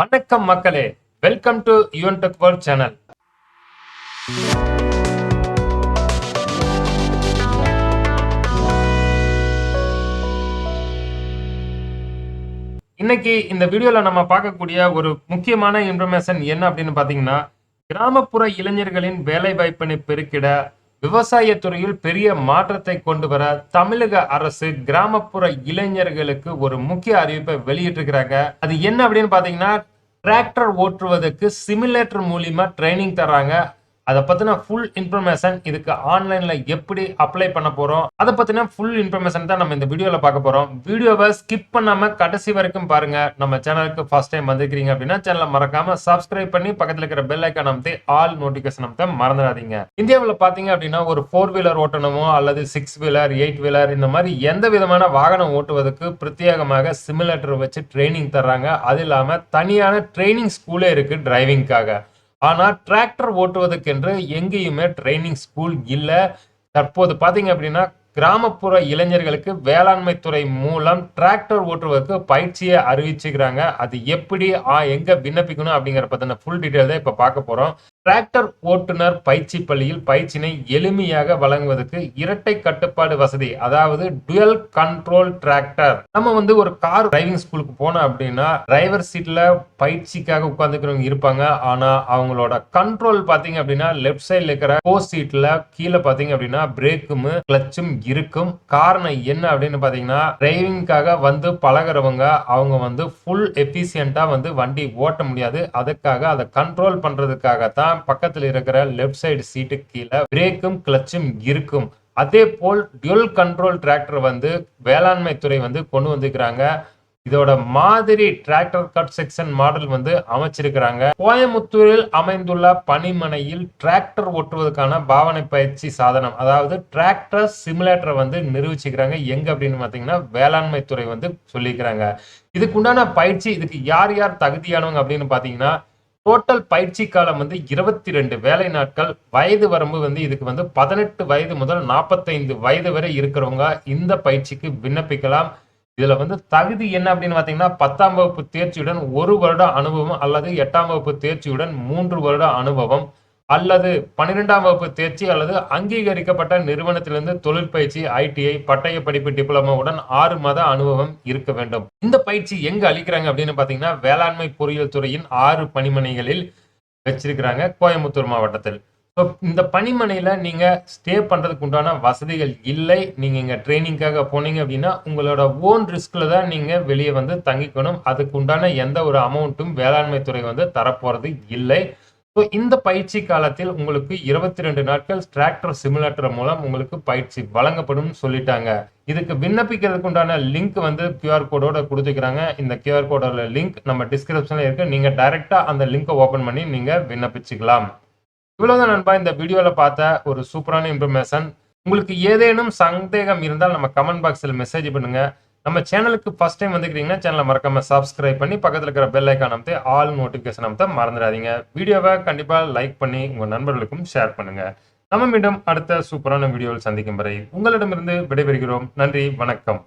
வணக்கம் மக்களே. Welcome to Yuvan Tech World channel இன்னைக்கு இந்த வீடியோல நம்ம பார்க்கக்கூடிய ஒரு முக்கியமான இன்ஃபர்மேஷன் என்ன அப்படின்னு பாத்தீங்கன்னா கிராமப்புற இளைஞர்களின் வேலை வாய்ப்பினை பெருக்கிட விவசாயத்துறையில் பெரிய மாற்றத்தை கொண்டு வர தமிழக அரசு கிராமப்புற இளைஞர்களுக்கு ஒரு முக்கிய அறிவிப்பை வெளியிட்டிருக்கிறாங்க. அது என்ன அப்படின்னு பாத்தீங்கன்னா டிராக்டர் ஓட்டுவதற்கு சிமுலேட்டர் மூலியமா ட்ரைனிங் தர்றாங்க. அதை பத்தின ஃபுல் இன்ஃபர்மேஷன் இதுக்கு ஆன்லைன்ல எப்படி அப்ளை பண்ண போறோம் அதை பத்தின ஃபுல் இன்ஃபர்மேஷன் தான் நம்ம இந்த வீடியோல பார்க்க போறோம். வீடியோவை ஸ்கிப் பண்ணாம கடைசி வரைக்கும் பாருங்க. நம்ம சேனலுக்கு ஃபர்ஸ்ட் டைம் வந்திருக்கிறீங்க அப்படின்னா சேனலை மறக்காம சப்ஸ்கிரைப் பண்ணி பக்கத்துல இருக்கிற பெல் ஐக்கான் அமைத்து ஆல் நோட்டிபிகேஷன் அமைத்த மறந்துடாதீங்க. இந்தியாவில் பாத்தீங்க அப்படின்னா ஒரு ஃபோர் வீலர் ஓட்டணுமோ அல்லது சிக்ஸ் வீலர் எயிட் வீலர் இந்த மாதிரி எந்த விதமான வாகனம் ஓட்டுவதற்கு பிரத்யேகமாக சிமுலேட்டர் வச்சு ட்ரைனிங் தர்றாங்க. அது இல்லாம தனியான ட்ரைனிங் ஸ்கூலே இருக்கு டிரைவிங்காக ஆனால் டிராக்டர் ஓட்டுவதற்கென்று எங்கேயுமே ட்ரைனிங் ஸ்கூல் இல்லை. தற்போது பார்த்தீங்க அப்படின்னா கிராமப்புற இளைஞர்களுக்கு வேளாண்மை துறை மூலம் டிராக்டர் ஓட்டுவதற்கு பயிற்சியை அறிவிச்சுக்கிறாங்க அது எப்படி ஆ, விண்ணப்பிக்கணும் அப்படிங்கிற பற்றின ஃபுல் டீட்டெயில் தான் இப்போ பார்க்க போகிறோம் டிராக்டர் ஓட்டுநர் பயிற்சி பள்ளியில் பயிற்சினை எளிமையாக வழங்குவதற்கு இரட்டை கட்டுப்பாடு வசதி அதாவது டுயல் கண்ட்ரோல் டிராக்டர் நம்ம வந்து ஒரு கார் டிரைவிங் ஸ்கூலுக்கு போனோம் அப்படின்னா டிரைவர் சீட்ல பயிற்சிக்காக உட்காந்துக்கிறவங்க இருப்பாங்க. ஆனா அவங்களோட கண்ட்ரோல் பாத்தீங்க அப்படின்னா லெஃப்ட் சைட்ல இருக்கிற கோ சீட்ல கீழே பாத்தீங்க அப்படின்னா பிரேக்கும் கிளச்சும் இருக்கும். காரணம் என்ன அப்படின்னு பாத்தீங்கன்னா டிரைவிங்காக வந்து பழகுறவங்க அவங்க வந்து ஃபுல் எஃபிசியண்டா வந்து வண்டி ஓட்ட முடியாது. அதுக்காக அதை கண்ட்ரோல் பண்றதுக்காக தான் பக்கத்தில் இருக்கிற லெஃப்ட் சைடு சீட்டு கீழே பிரேக்கும் கிளச்சும் இருக்கும். அதே போல் டியூல் கண்ட்ரோல் டிராக்டர் வந்து வேளாண்மை துறை வந்து கொண்டு வந்திருக்கிறாங்க. இதோட மாதிரி டிராக்டர் கட் செக்ஷன் மாடல் வந்து அமைச்சிருக்கிறாங்க. கோயமுத்தூரில் அமைந்துள்ள பனிமனையில் டிராக்டர் ஓட்டுவதற்கான பாவனை பயிற்சி சாதனம் அதாவது டிராக்டர் சிமுலேட்டரை வந்து நிரூபிச்சுக்கிறாங்க எங்க அப்படின்னு பார்த்தீங்கன்னா வேளாண்மை துறை வந்து சொல்லியிருக்கிறாங்க. இதுக்கு உண்டான பயிற்சி இதுக்கு யார் யார் தகுதியானவங்க அப்படின்னு பார்த்தீங்கன்னா டோட்டல் பயிற்சி காலம் வந்து இருபத்தி ரெண்டு வேலை நாட்கள். வயது வரம்பு வந்து இதுக்கு வந்து பதினெட்டு வயது முதல் நாற்பத்தைந்து வயது வரை இருக்கிறவங்க இந்த பயிற்சிக்கு விண்ணப்பிக்கலாம். இதுல வந்து தகுதி என்ன அப்படின்னு பாத்தீங்கன்னா பத்தாம் வகுப்பு தேர்ச்சியுடன் ஒரு வருட அனுபவம் அல்லது எட்டாம் வகுப்பு தேர்ச்சியுடன் மூன்று வருட அனுபவம். அல்லது பன்னிரெண்டாம் வகுப்பு தேர்ச்சி அல்லது அங்கீகரிக்கப்பட்ட நிறுவனத்திலிருந்து தொழிற்பயிற்சி ஐடிஐ பட்டய படிப்பு டிப்ளமோவுடன் ஆறு மாத அனுபவம் இருக்க வேண்டும். இந்த பயிற்சி எங்க அளிக்கிறாங்க அப்படின்னு பாத்தீங்கன்னா வேளாண்மை பொறியியல் துறையின் ஆறு பணிமனைகளில் வச்சிருக்கிறாங்க கோயம்புத்தூர் மாவட்டத்தில். ஸோ இந்த பணிமனையில் நீங்கள் ஸ்டே பண்ணுறதுக்கு உண்டான வசதிகள் இல்லை. நீங்கள் இங்கே ட்ரைனிங்காக போனீங்க அப்படின்னா உங்களோட ஓன் ரிஸ்கில் தான் நீங்கள் வெளியே வந்து தங்கிக்கணும். அதுக்கு உண்டான எந்த ஒரு அமௌண்ட்டும் வேளாண்மை துறை வந்து தரப்போகிறது இல்லை. ஸோ இந்த பயிற்சி காலத்தில் உங்களுக்கு இருபத்தி ரெண்டு நாட்கள் டிராக்டர் சிமுலேட்டர் மூலம் உங்களுக்கு பயிற்சி வழங்கப்படும் சொல்லிட்டாங்க. இதுக்கு விண்ணப்பிக்கிறதுக்கு உண்டான லிங்க் வந்து கியூஆர் கோடோட கொடுத்துக்கிறாங்க. இந்த கியூஆர் கோடோட லிங்க் நம்ம டிஸ்கிரிப்ஷன்ல இருக்கு. நீங்க டைரக்டா அந்த லிங்கை ஓபன் பண்ணி நீங்க விண்ணப்பிச்சுக்கலாம். இவ்வளவுதான் நண்பா. இந்த வீடியோவில் பார்த்த ஒரு சூப்பரான இன்ஃபர்மேஷன் உங்களுக்கு ஏதேனும் சந்தேகம் இருந்தால் நம்ம கமெண்ட் பாக்ஸில் மெசேஜ் பண்ணுங்கள் நம்ம சேனலுக்கு ஃபஸ்ட் டைம் வந்துக்கிறீங்கன்னா சேனலை மறக்காம சப்ஸ்கிரைப் பண்ணி பக்கத்தில் இருக்கிற பெல் ஐக்கான் அமைத்து ஆல் நோட்டிஃபிகேஷன் அமைத்த மறந்துடாதீங்க. வீடியோவை கண்டிப்பாக லைக் பண்ணி உங்கள் நண்பர்களுக்கும் ஷேர் பண்ணுங்க. நம்ம மீண்டும் அடுத்த சூப்பரான வீடியோவில் சந்திக்கும் வரை உங்களிடமிருந்து விடைபெறுகிறோம். நன்றி வணக்கம்.